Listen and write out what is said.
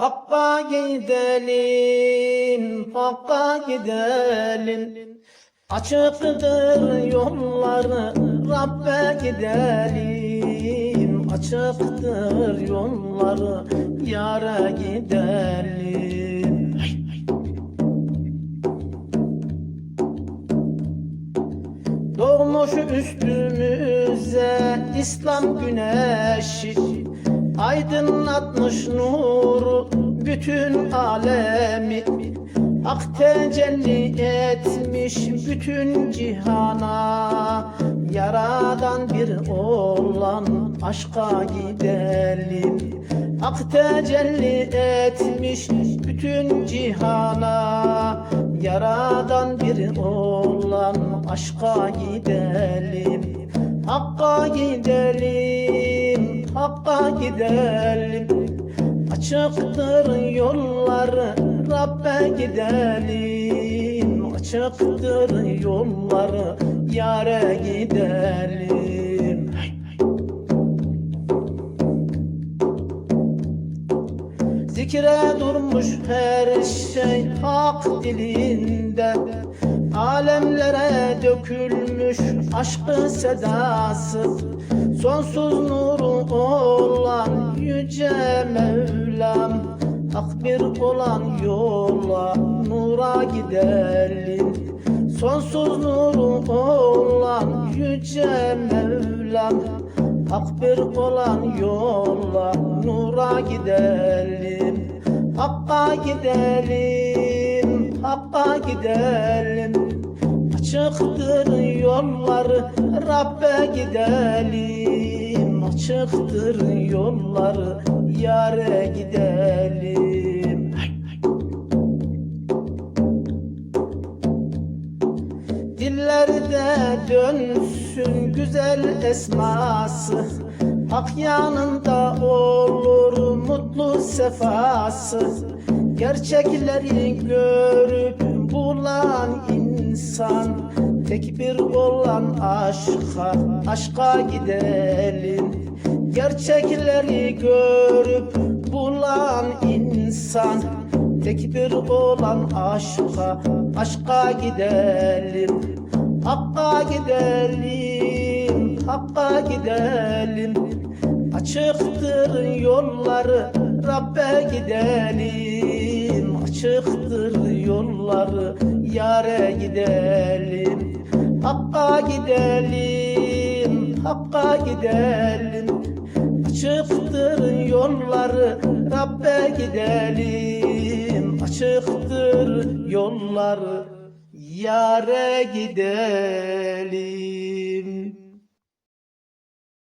Hakka gidelim, Hakka gidelim. Açıktır yolları, Rabbe gidelim. Açıktır yolları, Yara gidelim. Doğmuş üstümüze İslam güneşi Aydınlatmış nuru bütün alemi. Hak tecelli etmiş bütün cihana. Yaradan bir olan aşka gidelim. Hak tecelli etmiş bütün cihana. Yaradan bir olan aşka gidelim. Hakka gidelim, Hakka gidelim Açıktır yolları Rabbe gidelim. Açıktır yolları Yare gidelim. Zikre durmuş her şey hak dilinde Alemlere dökülmüş aşkı sedası. Sonsuz nuru olan yüce Mevlam. Hak bir olan yola nura gidelim. Sonsuz nuru olan yüce Mevlam. Hak bir olan yola nura gidelim. Hakka gidelim, Hakka gidelim. Açıktır yolları Rabbe gidelim. Açıktır yolları Yare gidelim. Dillerde dönsün güzel esması. Hak yanında olur mutlu sefası Gerçekleri görüp bulan insan Tek bir olan aşka, aşka gidelim. Gerçekleri görüp bulan insan Tek bir olan aşka, aşka gidelim. Hakka gidelim, Hakka gidelim. Açıktır yolları Rabbe gidelim Açıktır yolları Yare gidelim Hakka gidelim Hakka gidelim. Açıktır yolları Rabbe gidelim. Açıktır yolları Yare gidelim